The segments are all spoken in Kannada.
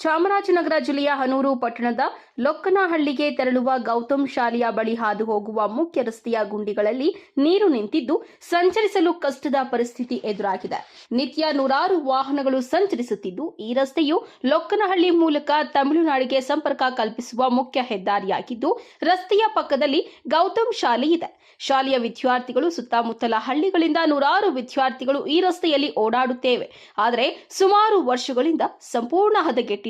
ಚಾಮರಾಜನಗರ ಜಿಲ್ಲೆಯ ಹನೂರು ಪಟ್ಟಣದ ಲೊಕ್ಕನಹಳ್ಳಿಗೆ ತೆರಳುವ ಗೌತಮ್ ಶಾಲೆಯ ಬಳಿ ಹಾದು ಹೋಗುವ ಮುಖ್ಯ ರಸ್ತೆಯ ಗುಂಡಿಗಳಲ್ಲಿ ನೀರು ನಿಂತಿದ್ದು ಸಂಚರಿಸಲು ಕಷ್ಟದ ಪರಿಸ್ಥಿತಿ ಎದುರಾಗಿದೆ. ನಿತ್ಯ ನೂರಾರು ವಾಹನಗಳು ಸಂಚರಿಸುತ್ತಿದ್ದು, ಈ ರಸ್ತೆಯು ಲೊಕ್ಕನಹಳ್ಳಿ ಮೂಲಕ ತಮಿಳುನಾಡಿಗೆ ಸಂಪರ್ಕ ಕಲ್ಪಿಸುವ ಮುಖ್ಯ ಹೆದ್ದಾರಿಯಾಗಿದ್ದು, ರಸ್ತೆಯ ಪಕ್ಕದಲ್ಲಿ ಗೌತಮ್ ಶಾಲೆ ಇದೆ. ಶಾಲೆಯ ವಿದ್ಯಾರ್ಥಿಗಳು ಸುತ್ತಮುತ್ತಲ ಹಳ್ಳಿಗಳಿಂದ ನೂರಾರು ವಿದ್ಯಾರ್ಥಿಗಳು ಈ ರಸ್ತೆಯಲ್ಲಿ ಓಡಾಡುತ್ತೇವೆ. ಆದರೆ, ಸುಮಾರು ವರ್ಷಗಳಿಂದ ಸಂಪೂರ್ಣ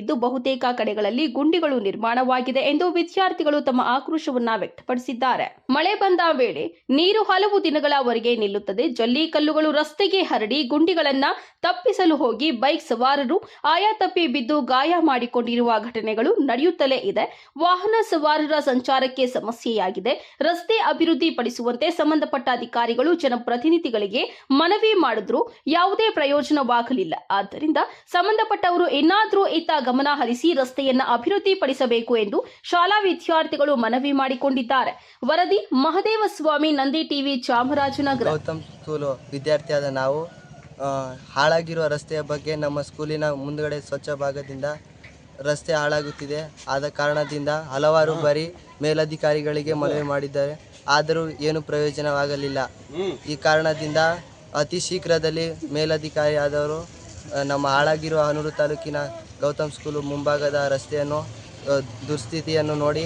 ಹದಗೆಟ್ಟಿದ್ದು ಬಹುತೇಕ ಕಡೆಗಳಲ್ಲಿ ಗುಂಡಿಗಳು ನಿರ್ಮಾಣವಾಗಿದೆ ಎಂದು ವಿದ್ಯಾರ್ಥಿಗಳು ತಮ್ಮ ಆಕ್ರೋಶವನ್ನ ವ್ಯಕ್ತಪಡಿಸಿದ್ದಾರೆ. ಮಳೆ ಬಂದ ವೇಳೆ ನೀರು ಹಲವು ದಿನಗಳವರೆಗೆ ನಿಲ್ಲುತ್ತದೆ. ಜಲ್ಲಿ ಕಲ್ಲುಗಳು ರಸ್ತೆಗೆ ಹರಡಿ ಗುಂಡಿಗಳನ್ನ ತಪ್ಪಿಸಲು ಹೋಗಿ ಬೈಕ್ ಸವಾರರು ಆಯಾ ತಪ್ಪಿ ಬಿದ್ದು ಗಾಯ ಮಾಡಿಕೊಂಡಿರುವ ಘಟನೆಗಳು ನಡೆಯುತ್ತಲೇ ಇದೆ. ವಾಹನ ಸವಾರರ ಸಂಚಾರಕ್ಕೆ ಸಮಸ್ಯೆಯಾಗಿದೆ. ರಸ್ತೆ ಅಭಿವೃದ್ಧಿ ಪಡಿಸುವಂತೆ ಸಂಬಂಧಪಟ್ಟ ಅಧಿಕಾರಿಗಳು ಜನಪ್ರತಿನಿಧಿಗಳಿಗೆ ಮನವಿ ಮಾಡಿದ್ರು ಯಾವುದೇ ಪ್ರಯೋಜನವಾಗಲಿಲ್ಲ. ಆದ್ದರಿಂದ ಸಂಬಂಧಪಟ್ಟವರು ಇನ್ನಾದರೂ ಇತ್ತ ಗಮನ ಹರಿಸಿ ರಸ್ತೆಯನ್ನ ಅಭಿವೃದ್ಧಿಪಡಿಸಬೇಕು ಎಂದು ಶಾಲಾ ವಿದ್ಯಾರ್ಥಿಗಳು ಮನವಿ ಮಾಡಿಕೊಂಡಿದ್ದಾರೆ. ವರದಿ ಮಹದೇವ ಸ್ವಾಮಿ, ನಂದಿ ಟಿವಿ, ಚಾಮರಾಜನಗರ. ಗೌತಮ್ ಸ್ಕೂಲು ವಿದ್ಯಾರ್ಥಿಯಾದ ನಾವು ಹಾಳಾಗಿರುವ ರಸ್ತೆಯ ಬಗ್ಗೆ ನಮ್ಮ ಸ್ಕೂಲಿನ ಮುಂದುಗಡೆ ಸ್ವಚ್ಛ ಭಾಗದಿಂದ ರಸ್ತೆ ಹಾಳಾಗುತ್ತಿದೆ. ಆದ ಕಾರಣದಿಂದ ಹಲವಾರು ಬಾರಿ ಮೇಲಧಿಕಾರಿಗಳಿಗೆ ಮನವಿ ಮಾಡಿದ್ದಾರೆ. ಆದರೂ ಏನು ಪ್ರಯೋಜನವಾಗಲಿಲ್ಲ. ಈ ಕಾರಣದಿಂದ ಅತಿ ಶೀಘ್ರದಲ್ಲಿ ಮೇಲಧಿಕಾರಿಯಾದವರು ನಮ್ಮ ಹಾಳಾಗಿರುವ ಹನೂರು ತಾಲೂಕಿನ ಗೌತಮ್ ಸ್ಕೂಲು ಮುಂಭಾಗದ ರಸ್ತೆಯನ್ನು ದುಸ್ಥಿತಿಯನ್ನು ನೋಡಿ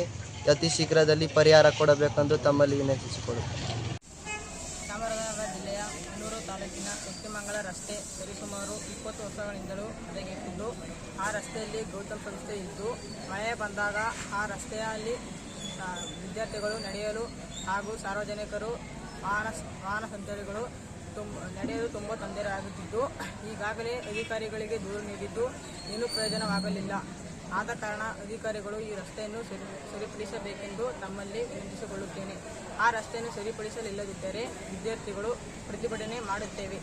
ಅತಿ ಶೀಘ್ರದಲ್ಲಿ ಪರಿಹಾರ ಕೊಡಬೇಕೆಂದು ತಮ್ಮಲ್ಲಿ ವಿನಂತಿಸಿಕೊಳ್ಳುತ್ತೇನೆ. ಚಾಮರಾಜನಗರ ಜಿಲ್ಲೆಯ ಹನ್ನೂರು ತಾಲೂಕಿನ ಉತ್ತಿಮಂಗಲ ರಸ್ತೆ ಸರಿಸುಮಾರು ಇಪ್ಪತ್ತು ವರ್ಷಗಳಿಂದಲೂ ಹದಗೆಟ್ಟಿದ್ದು, ಆ ರಸ್ತೆಯಲ್ಲಿ ಗೌತಮ್ ಸಂಸ್ಥೆ ಇದ್ದು, ಮಳೆ ಬಂದಾಗ ಆ ರಸ್ತೆಯಲ್ಲಿ ವಿದ್ಯಾರ್ಥಿಗಳು ನಡೆಯಲು ಹಾಗೂ ಸಾರ್ವಜನಿಕರು ವಾಹನ ವಾಹನ ಸಂಚಾರಿಗಳು ತುಂಬ, ನಡೆಯಲು ತುಂಬ ತೊಂದರೆ ಆಗುತ್ತಿದ್ದು ಈಗಾಗಲೇ ಅಧಿಕಾರಿಗಳಿಗೆ ದೂರು ನೀಡಿದ್ದು ಏನೂ ಪ್ರಯೋಜನವಾಗಲಿಲ್ಲ. ಆದ ಕಾರಣ ಅಧಿಕಾರಿಗಳು ಈ ರಸ್ತೆಯನ್ನು ಸರಿ, ಸರಿಪಡಿಸಬೇಕೆಂದು ತಮ್ಮಲ್ಲಿ ವಿನಂತಿಸಿಕೊಳ್ಳುತ್ತೇನೆ. ಆ ರಸ್ತೆಯನ್ನು ಸರಿಪಡಿಸಲಿಲ್ಲದಿದ್ದರೆ ವಿದ್ಯಾರ್ಥಿಗಳು ಪ್ರತಿಭಟನೆ ಮಾಡುತ್ತೇವೆ.